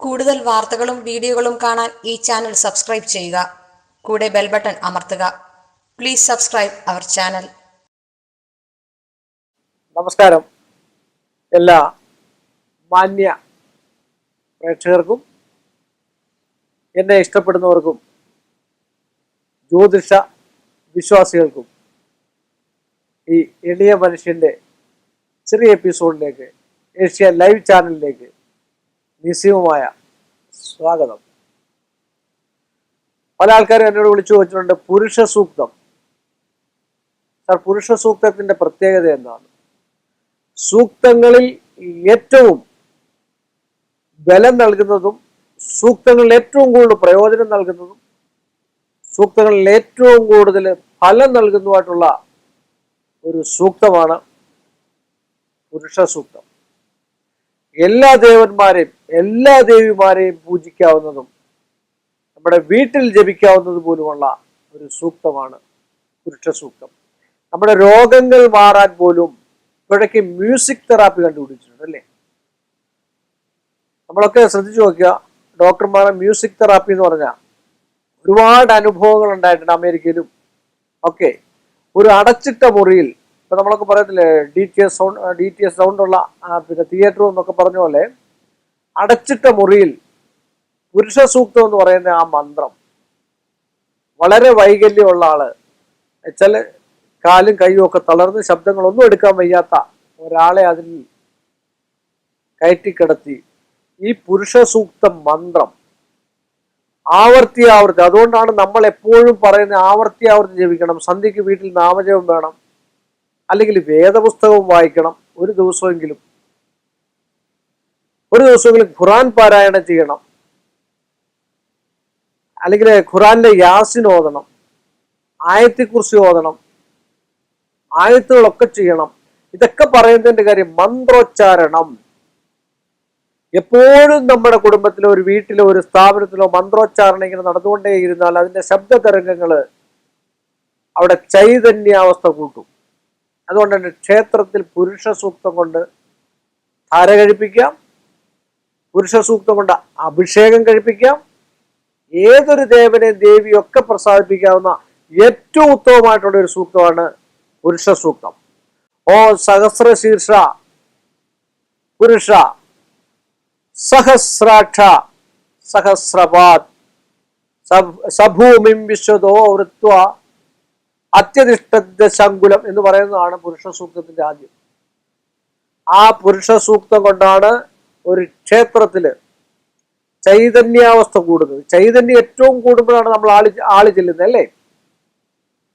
കൂടുതൽ വാർത്തകളും വീഡിയോകളും കാണാൻ ഈ ചാനൽ സബ്സ്ക്രൈബ് ചെയ്യുക. കൂടെ ബെൽ ബട്ടൺ അമർത്തുക. Please subscribe our channel. നമസ്കാരം. എല്ലാ മാന്യ പ്രേക്ഷകർക്കും എന്നെ ഇഷ്ടപ്പെടുന്നവർക്കും ജ്യോതിഷ വിശ്വാസികൾക്കും ഈ എളിയ മനുഷ്യന്റെ ചെറിയ എപ്പിസോഡിലേക്ക് ഏഷ്യ ലൈവ് ചാനലിലേക്ക് നിസ്സീമമായ സ്വാഗതം. പല ആൾക്കാരും എന്നോട് വിളിച്ചു വെച്ചിട്ടുണ്ട് പുരുഷ സൂക്തം. സാർ പുരുഷ സൂക്തത്തിന്റെ പ്രത്യേകത എന്താണ്? സൂക്തങ്ങളിൽ ഏറ്റവും ബലം നൽകുന്നതും സൂക്തങ്ങളിൽ ഏറ്റവും കൂടുതൽ പ്രയോജനം നൽകുന്നതും സൂക്തങ്ങളിൽ ഏറ്റവും കൂടുതൽ ഫലം നൽകുന്നതുമായിട്ടുള്ള ഒരു സൂക്തമാണ് പുരുഷ സൂക്തം. എല്ലാ ദേവന്മാരെയും എല്ലാ ദേവിമാരെയും പൂജിക്കാവുന്നതും നമ്മുടെ വീട്ടിൽ ജപിക്കാവുന്നത് പോലുമുള്ള ഒരു സൂക്തമാണ് പുരുഷ സൂക്തം നമ്മുടെ രോഗങ്ങൾ മാറാൻ പോലും ഇപ്പോഴൊക്കെ മ്യൂസിക് തെറാപ്പി കണ്ടുപിടിച്ചിട്ടുണ്ട് അല്ലേ? നമ്മളൊക്കെ ശ്രദ്ധിച്ചു നോക്കുക ഡോക്ടർമാരെ മ്യൂസിക് തെറാപ്പി എന്ന് പറഞ്ഞാൽ ഒരുപാട് അനുഭവങ്ങൾ ഉണ്ടായിട്ടുണ്ട് അമേരിക്കയിലും. ഒക്കെ ഒരു അടച്ചിട്ട മുറിയിൽ ഇപ്പൊ നമ്മളൊക്കെ പറയത്തില്ലേ D T S sound D T S sound ഉള്ള പിന്നെ തിയേറ്റർ എന്നൊക്കെ പറഞ്ഞ പോലെ അടച്ചിട്ട മുറിയിൽ പുരുഷ സൂക്തം എന്ന് പറയുന്ന ആ മന്ത്രം വളരെ വൈകല്യമുള്ള ആൾ. വെച്ചാൽ കാലും കൈയും ഒക്കെ തളർന്ന് ശബ്ദങ്ങളൊന്നും എടുക്കാൻ വയ്യാത്ത ഒരാളെ അതിൽ കയറ്റിക്കിടത്തി ഈ പുരുഷ സൂക്ത മന്ത്രം ആവർത്തി ആവർത്തി. അതുകൊണ്ടാണ് നമ്മൾ എപ്പോഴും പറയുന്ന ആവർത്തി ആവർത്തി ജപിക്കണം. സന്ധ്യക്ക് വീട്ടിൽ നാമജപം വേണം. അല്ലെങ്കിൽ വേദപുസ്തകവും വായിക്കണം. ഒരു ദിവസമെങ്കിലും ഒരു ദിവസമെങ്കിലും ഖുറാൻ പാരായണം ചെയ്യണം. അല്ലെങ്കിൽ ഖുറാന്റെ യാസിൻ ഓതണം. ആയത്തെക്കുറിച്ച് ഓതണം. ആയത്തുകളൊക്കെ ചെയ്യണം. ഇതൊക്കെ പറയുന്നതിന്റെ കാര്യം മന്ത്രോച്ചാരണം. എപ്പോഴും നമ്മുടെ കുടുംബത്തിലോ ഒരു വീട്ടിലോ ഒരു സ്ഥാപനത്തിലോ മന്ത്രോച്ചാരണം ഇങ്ങനെ നടന്നുകൊണ്ടേ ഇരുന്നാൽ അതിന്റെ ശബ്ദ തരംഗങ്ങൾ അവിടെ ചൈതന്യാവസ്ഥ കൂട്ടും. അതുകൊണ്ട് തന്നെ ക്ഷേത്രത്തിൽ പുരുഷ സൂക്തം കൊണ്ട് ധാര കഴിപ്പിക്കാം. പുരുഷ സൂക്തം കൊണ്ട് അഭിഷേകം കഴിപ്പിക്കാം. ഏതൊരു ദേവനെ ദേവിയൊക്കെ പ്രസാദിപ്പിക്കാവുന്ന ഏറ്റവും ഉത്തമമായിട്ടുള്ള ഒരു സൂക്തമാണ് പുരുഷ സൂക്തം ഓ സഹസ്ര ശീർഷ പുരുഷ സഹസ്രാക്ഷ സഹസ്രപാത് സഭ- സഭൂമിം വിശ്വതോ വൃത്വ അത്യധിഷ്ഠ ശങ്കുലം എന്ന് പറയുന്നതാണ് പുരുഷ സൂക്തത്തിന്റെ ആദ്യം. ആ പുരുഷ സൂക്തം കൊണ്ടാണ് ഒരു ക്ഷേത്രത്തിൽ ചൈതന്യാവസ്ഥ കൂടുന്നത്. ചൈതന്യം ഏറ്റവും കൂടുമ്പോഴാണ് നമ്മൾ ആളി ആളി ചെല്ലുന്നത് അല്ലേ?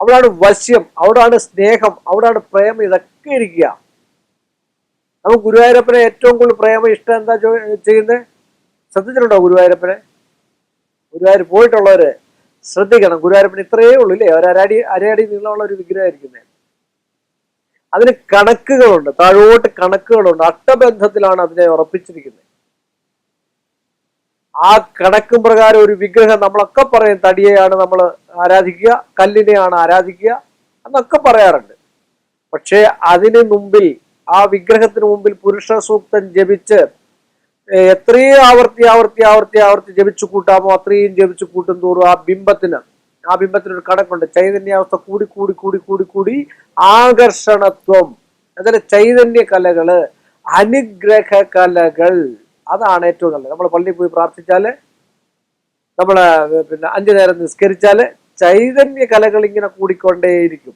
അവിടാണ് വശ്യം അവിടാണ് സ്നേഹം അവിടാണ് പ്രേമം ഇതൊക്കെ ഇരിക്കുക. നമുക്ക് ഗുരുവായൂരപ്പനെ ഏറ്റവും കൂടുതൽ പ്രേമം ഇഷ്ടം എന്താ ചെയ്യുന്നത്? ശ്രദ്ധിച്ചിട്ടുണ്ടോ ഗുരുവായൂരപ്പനെ? ഗുരുവായൂർ പോയിട്ടുള്ളവര് ശ്രദ്ധിക്കണം. ഗുരുവായൂരപ്പൻ ഇത്രയേ ഉള്ളൂ ഇല്ലേ? അരടി അരയടി നീളമുള്ള ഒരു വിഗ്രഹമായിരിക്കുന്നത് അതിന് കണക്കുകളുണ്ട്. താഴോട്ട് കണക്കുകളുണ്ട്. അട്ടബന്ധത്തിലാണ് അതിനെ ഉറപ്പിച്ചിരിക്കുന്നത്. ആ കണക്കും പ്രകാരം ഒരു വിഗ്രഹം നമ്മളൊക്കെ പറയും തടിയെയാണ് നമ്മൾ ആരാധിക്കുക കല്ലിനെയാണ് ആരാധിക്കുക എന്നൊക്കെ പറയാറുണ്ട്. പക്ഷേ അതിന് മുമ്പിൽ ആ വിഗ്രഹത്തിന് മുമ്പിൽ പുരുഷ സൂക്തം ജപിച്ച് എത്രയും ആവർത്തി ആവർത്തി ആവർത്തി ആവർത്തി ജപിച്ചു കൂട്ടാമോ അത്രയും ജപിച്ചു കൂട്ടും തോറും ആ ബിംബത്തിന് ആ ബിംബത്തിനൊരു കണക്കുണ്ട്. ചൈതന്യാവസ്ഥ കൂടി കൂടി കൂടി കൂടി കൂടി ആകർഷണത്വം. അതിലെ ചൈതന്യ കലകൾ അനുഗ്രഹ കലകൾ. അതാണ് ഏറ്റവും നല്ലത്. നമ്മൾ പള്ളിയിൽ പോയി പ്രാർത്ഥിച്ചാൽ നമ്മൾ പിന്നെ അഞ്ചു നേരം നിസ്കരിച്ചാൽ ചൈതന്യ കലകൾ ഇങ്ങനെ കൂടിക്കൊണ്ടേയിരിക്കും.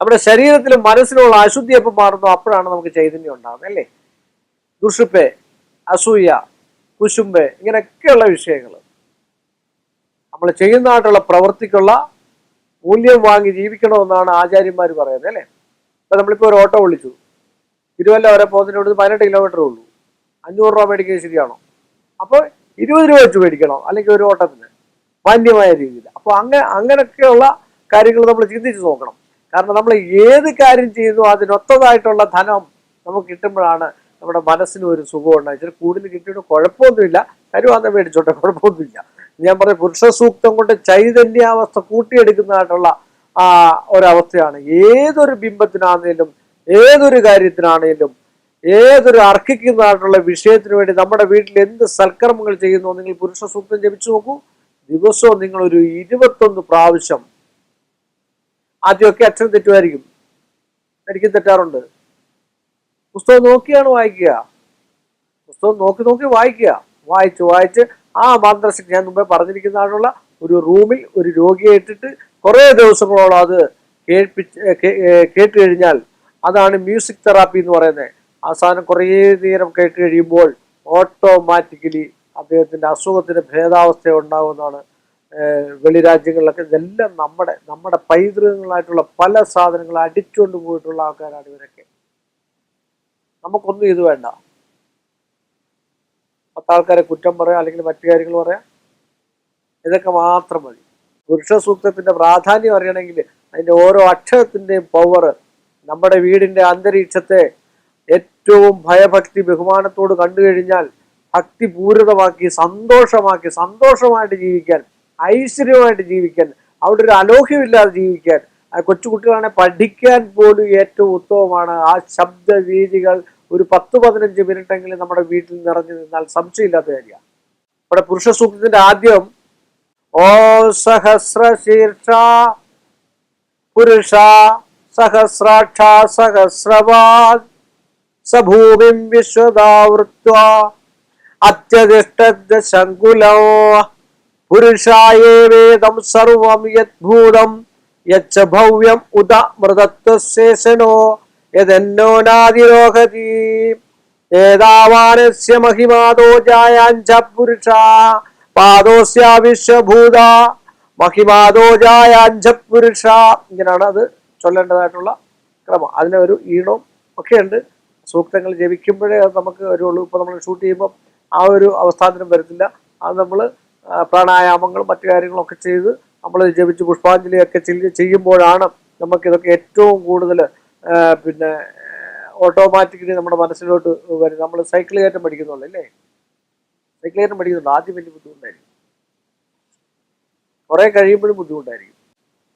നമ്മുടെ ശരീരത്തിലും മനസ്സിലുള്ള അശുദ്ധി എപ്പോൾ മാറുന്നു അപ്പോഴാണ് നമുക്ക് ചൈതന്യം ഉണ്ടാകുന്നത് അല്ലേ? ദുഷിപ്പ് അസൂയ കുശുമ്പ് ഇങ്ങനെയൊക്കെയുള്ള വിഷയങ്ങൾ നമ്മൾ ചെയ്യുന്നതായിട്ടുള്ള പ്രവൃത്തിക്കുള്ള മൂല്യം വാങ്ങി ജീവിക്കണമെന്നാണ് ആചാര്യന്മാർ പറയുന്നത് അല്ലേ? ഇപ്പം നമ്മളിപ്പോൾ ഒരു ഓട്ടോ വിളിച്ചു. തിരുവല്ല വരെ പോകുന്നതിനോട് പതിനെട്ട് കിലോമീറ്റർ ഉള്ളൂ. അഞ്ഞൂറ് രൂപ മേടിക്കുന്നത് ശരിയാണോ? അപ്പോൾ ഇരുപത് രൂപ വെച്ച് മേടിക്കണം? അല്ലെങ്കിൽ ഒരു ഓട്ടത്തിന്? മാന്യമായ രീതിയിൽ. അപ്പോൾ അങ്ങനെ അങ്ങനെയൊക്കെയുള്ള കാര്യങ്ങൾ നമ്മൾ ചിന്തിച്ച് നോക്കണം. കാരണം നമ്മൾ ഏത് കാര്യം ചെയ്യുന്നു അതിനൊത്തതായിട്ടുള്ള ധനം നമുക്ക് കിട്ടുമ്പോഴാണ് നമ്മുടെ മനസ്സിന് ഒരു സുഖം ഉണ്ടായി ഇച്ചിരി കൂടുതൽ കിട്ടിയിട്ട് കുഴപ്പമൊന്നുമില്ല. കരുവാന്ന് മേടിച്ചോട്ടെ കുഴപ്പമൊന്നുമില്ല. ഞാൻ പറഞ്ഞ പുരുഷ സൂക്തം കൊണ്ട് ചൈതന്യാവസ്ഥ കൂട്ടിയെടുക്കുന്നതായിട്ടുള്ള ആ ഒരവസ്ഥയാണ്. ഏതൊരു ബിംബത്തിനാണേലും ഏതൊരു കാര്യത്തിനാണെങ്കിലും ഏതൊരു അർഹിക്കുന്നതായിട്ടുള്ള വിഷയത്തിന് വേണ്ടി നമ്മുടെ വീട്ടിൽ എന്ത് സൽക്കർമ്മങ്ങൾ ചെയ്യുന്നു നിങ്ങൾ പുരുഷ സൂക്തം ജപിച്ചു നോക്കൂ. ദിവസവും നിങ്ങൾ ഒരു ഇരുപത്തൊന്ന് പ്രാവശ്യം ആദ്യമൊക്കെ അക്ഷരം തെറ്റുമായിരിക്കും. എനിക്ക് തെറ്റാറുണ്ട്. പുസ്തകം നോക്കിയാണ് വായിക്കുക. പുസ്തകം നോക്കി നോക്കി വായിക്കുക. വായിച്ച് വായിച്ച് ആ മന്ത്രശക്തി ഞാൻ മുമ്പേ പറഞ്ഞിരിക്കുന്നതായിട്ടുള്ള ഒരു റൂമിൽ ഒരു രോഗിയെ ഇട്ടിട്ട് കുറേ ദിവസങ്ങളോളം അത് കേൾപ്പിച്ച് കേട്ട് കഴിഞ്ഞാൽ അതാണ് മ്യൂസിക് തെറാപ്പി എന്ന് പറയുന്നത്. അവസാനം കുറേ നേരം കേട്ട് കഴിയുമ്പോൾ ഓട്ടോമാറ്റിക്കലി അദ്ദേഹത്തിന്റെ അസുഖത്തിന് ഭേദാവസ്ഥ ഉണ്ടാകുമെന്നാണ് വെളിരാജ്യങ്ങളിലൊക്കെ വെളി രാജ്യങ്ങളിലൊക്കെ ഇതെല്ലാം നമ്മുടെ നമ്മുടെ പൈതൃകങ്ങളായിട്ടുള്ള പല സാധനങ്ങൾ അടിച്ചുകൊണ്ട് പോയിട്ടുള്ള ആൾക്കാരാണ് ഇവരൊക്കെ. നമുക്കൊന്നും ഇത് വേണ്ട. പത്താൾക്കാരെ കുറ്റം പറയാം അല്ലെങ്കിൽ മറ്റു കാര്യങ്ങൾ പറയാം ഇതൊക്കെ മാത്രം മതി. പുരുഷ സൂക്തത്തിന്റെ പ്രാധാന്യം അറിയണമെങ്കിൽ അതിന്റെ ഓരോ അക്ഷരത്തിന്റെയും പവർ നമ്മുടെ വീടിന്റെ അന്തരീക്ഷത്തെ ഏറ്റവും ഭയഭക്തി ബഹുമാനത്തോട് കണ്ടു കഴിഞ്ഞാൽ ഭക്തിപൂരിതമാക്കി സന്തോഷമാക്കി സന്തോഷമായിട്ട് ജീവിക്കാൻ ഐശ്വര്യമായിട്ട് ജീവിക്കാൻ അവിടെ ഒരു അലോഹ്യമില്ലാതെ ജീവിക്കാൻ ആ കൊച്ചുകുട്ടികളാണെ പഠിക്കാൻ പോലും ഏറ്റവും ഉത്തമമാണ് ആ ശബ്ദ രീതികൾ ഒരു പത്ത് പതിനഞ്ച് മിനിറ്റെങ്കിലും നമ്മുടെ വീട്ടിൽ നിറഞ്ഞു നിന്നാൽ സംശയമില്ലാത്ത കാര്യമാണ്. ഇവിടെ പുരുഷ സൂക്തത്തിന്റെ ആദ്യം ഓ സഹസ്ര ശീർഷ പുരുഷ സഹസ്രാക്ഷ സഹസ്രവാദ് സഭൂമിം വിശ്വദാവൃത്വ അത്യതിഷ്ഠ ശങ്കുലോ പുരുഷായേ വേദം സർവം യദ്ഭൂതം യച്ച ഭവ്യം ഉദ മൃതത്വശേഷനോ ഏതാവാനസ്യ മഹിമാതോ ജായാഞ്ച പുരുഷ? പാദോസ്യ മഹിമാദോ ജായാഞ്ച ഇങ്ങനെയാണ് അത് ചൊല്ലേണ്ടതായിട്ടുള്ള ക്രമം. അതിന് ഒരു ഈണവും ഒക്കെ ഉണ്ട് സൂക്തങ്ങൾ ജപിക്കുമ്പോഴേ അത് നമുക്ക് വരുള്ളൂ. ഇപ്പൊ നമ്മൾ ഷൂട്ട് ചെയ്യുമ്പോൾ ആ ഒരു അവസ്ഥാന്തരം വരത്തില്ല. അത് നമ്മൾ പ്രാണായാമങ്ങളും മറ്റു കാര്യങ്ങളൊക്കെ ചെയ്ത് നമ്മൾ ജപിച്ച് പുഷ്പാഞ്ജലിയൊക്കെ ചെയ്യ- ചെയ്യുമ്പോഴാണ് നമുക്കിതൊക്കെ ഏറ്റവും കൂടുതൽ പിന്നെ ഓട്ടോമാറ്റിക്കലി നമ്മുടെ മനസ്സിലോട്ട് വരും. നമ്മൾ സൈക്കിൾ കയറ്റം പഠിക്കുന്നുള്ളൂ അല്ലേ? സൈക്കിൾ കയറ്റം പഠിക്കുന്നുണ്ട്. ആദ്യം വലിയ ബുദ്ധിമുട്ടായിരിക്കും. കുറെ കഴിയുമ്പോഴും ബുദ്ധിമുട്ടായിരിക്കും.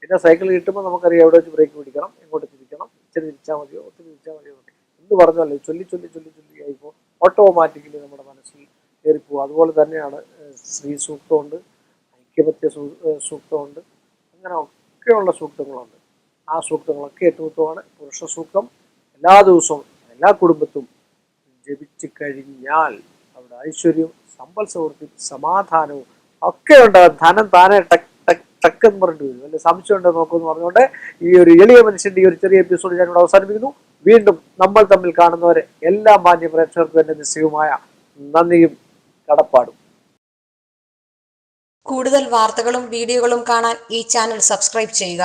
പിന്നെ സൈക്കിൾ കിട്ടുമ്പോൾ നമുക്കറിയാം എവിടെ വെച്ച് ബ്രേക്ക് പിടിക്കണം എങ്ങോട്ട് തിരിക്കണം ഇച്ചിരി തിരിച്ചാൽ മതിയോ ഒത്തിരി തിരിച്ചാൽ മതിയോ എന്ന് പറഞ്ഞല്ലോ ചൊല്ലി ചൊല്ലി ചൊല്ലി ചൊല്ലി ആയിപ്പോൾ ഓട്ടോമാറ്റിക്കലി നമ്മുടെ മനസ്സിൽ കയറിപ്പോകും അതുപോലെ തന്നെയാണ് സ്ത്രീ സൂക്തമുണ്ട് ഐക്യമത്യ സൂ- സൂക്തമുണ്ട് അങ്ങനെ ഒക്കെയുള്ള സൂക്തങ്ങളുണ്ട്. ആ സൂക്തങ്ങളൊക്കെ ഏറ്റവും ഉത്തമമാണ് പുരുഷ സൂക്തം എല്ലാ ദിവസവും എല്ലാ കുടുംബത്തും ജപിച്ചു കഴിഞ്ഞാൽ അവിടെ ഐശ്വര്യവും സമ്പൽ സമൃദ്ധി സമാധാനവും ഒക്കെ ഉണ്ടാകും. ധനം താനെ ടക്ക് ടക്ക് ടക്ക് എന്ന് പറഞ്ഞിട്ട് വരും. അല്ലെ? സംശയം ഉണ്ടോ നോക്കുമെന്ന് പറഞ്ഞുകൊണ്ട് ഈ ഒരു എളിയ മനുഷ്യന്റെ ഈ ഒരു ചെറിയ എപ്പിസോഡ് ഞാനിവിടെ അവസാനിപ്പിക്കുന്നു. വീണ്ടും നമ്മൾ തമ്മിൽ കാണുന്നവരെ എല്ലാ മാന്യ പ്രേക്ഷകർക്കും എന്റെ നിശ്ചയവുമായ നന്ദിയും കടപ്പാടും. കൂടുതൽ വാർത്തകളും വീഡിയോകളും കാണാൻ ഈ ചാനൽ സബ്സ്ക്രൈബ് ചെയ്യുക.